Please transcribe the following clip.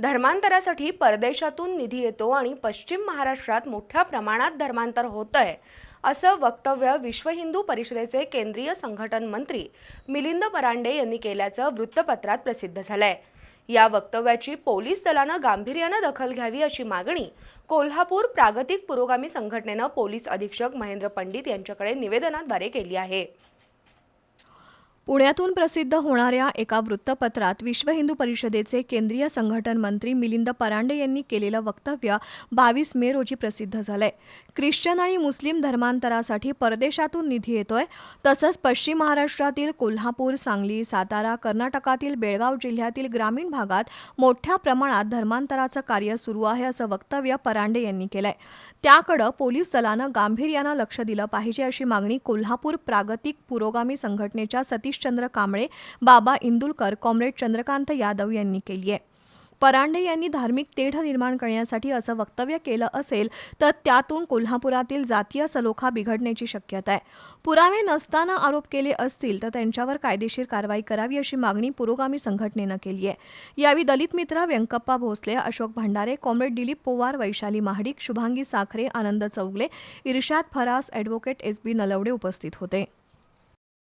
धर्मांतरासाठी परदेशातून निधी येतो आणि पश्चिम महाराष्ट्रात मोठ्या प्रमाणात धर्मांतर होतंय असं वक्तव्य विश्व हिंदू परिषदेचे केंद्रीय संघटन मंत्री मिलिंद परांडे यांनी केल्याचं वृत्तपत्रात प्रसिद्ध झालंय. या वक्तव्याची पोलीस दलानं गांभीर्यानं दखल घ्यावी अशी मागणी कोल्हापूर प्रागतिक पुरोगामी संघटनेनं पोलीस अधीक्षक महेंद्र पंडित यांच्याकडे निवेदनाद्वारे केली आहे. पुण्यातून प्रसिद्ध होणाऱ्या एका वृत्तपत्रात विश्व हिंदू परिषदेचे केंद्रीय संघटन मंत्री मिलिंद परांडे यांनी केलेलं वक्तव्य बावीस मे रोजी प्रसिद्ध झालंय. ख्रिश्चन आणि मुस्लिम धर्मांतरासाठी परदेशातून निधी येतोय. तसंच पश्चिम महाराष्ट्रातील कोल्हापूर सांगली सातारा कर्नाटकातील बेळगाव जिल्ह्यातील ग्रामीण भागात मोठ्या प्रमाणात धर्मांतराचं कार्य सुरू आहे असं वक्तव्य परांडे यांनी केलंय. त्याकडं पोलीस दलानं गांभीर्यानं लक्ष दिलं पाहिजे अशी मागणी कोल्हापूर प्रागतिक पुरोगामी संघटनेच्या सतीश सतीशचंद्र कांबळे बाबा इंदुलकर कॉम्रेड चंद्रकांत यादव यांनी केली आहे. परांडे यांनी धार्मिक तेढ निर्माण करण्यासाठी असं वक्तव्य केलं असेल तर त्यातून कोल्हापुरातील जातीय सलोखा बिघडण्याची शक्यता आहे. पुरावे नसताना आरोप केले असतील तर त्यांच्यावर कायदेशीर कारवाई करावी अशी मागणी पुरोगामी संघटनेनं केली आहे. यावेळी दलित मित्र Vyankappa Bhosale Ashok Bhandare comrade Dilip Powar Vaishali Mahadik Shubhangi Sakhare Anand Chougule Irshad Faras advocate S B Nalawade उपस्थित होते.